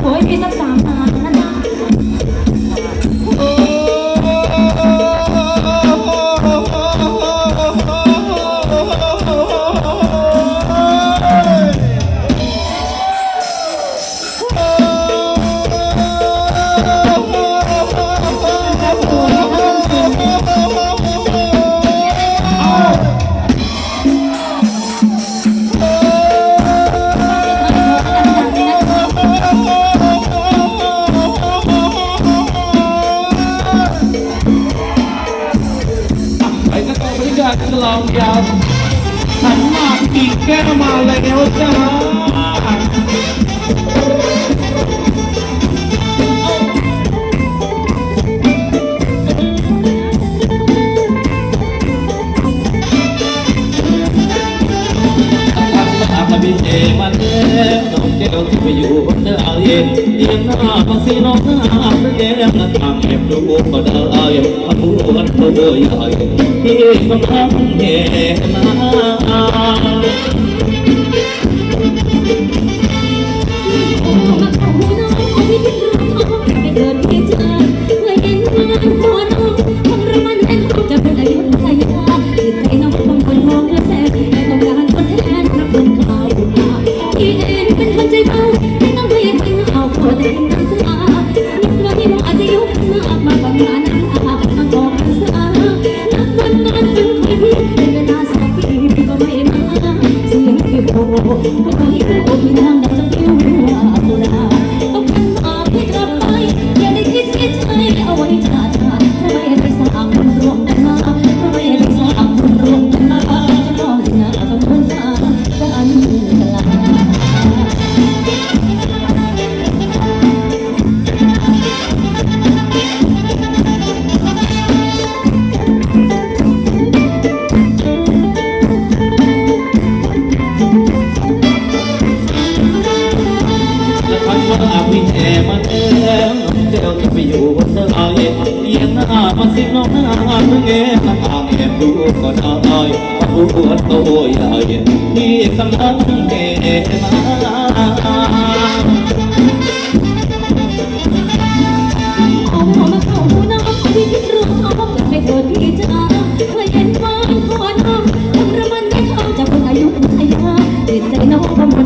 我会觉得散散。long yard. And Marty, get him out of the เราที่ไปอยู่บนเดอเอาเย็นเย็นหน้าภาษีน้องหน้าเป็นแย่แล้วนะทางแอบดูก็ได้เอาเย็นพันผู้วันเโตใหญ่ที่มันทำแย่มา Thank you. แห่มานเองเดี๋ยวจะไปอยู่บนเสาเย็นเย็นหน้ามาสิบน้องหน้าเมื่อไงมาตามแอบดูก็ได้มาผู้ปวดโตยาเย็นนี่กำรำมังแก่มาวเด็ดใจน้องบ้าง